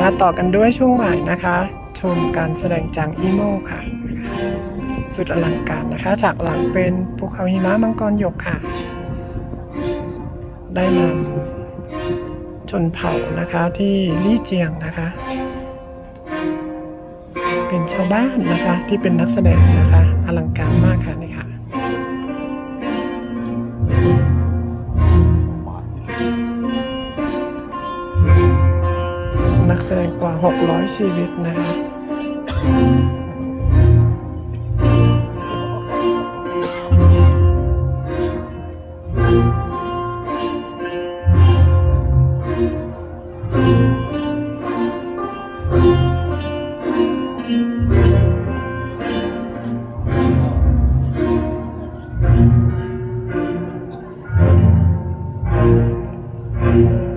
มาต่อกันด้วยช่วงบ่ายนะคะ ชมการแสดงจางอีโมค่ะ สุดอลังการนะคะฉากหลังเป็นภูเขาหิมะมังกรหยกค่ะ ได้นำชนเผ่านะคะที่ลี่เจียงนะคะ เป็นชาวบ้านนะคะที่เป็นนักแสดงนะคะ อลังการมากค่ะนี่ค่ะ นักแสดงกว่า 600 ชีวิตนะคะ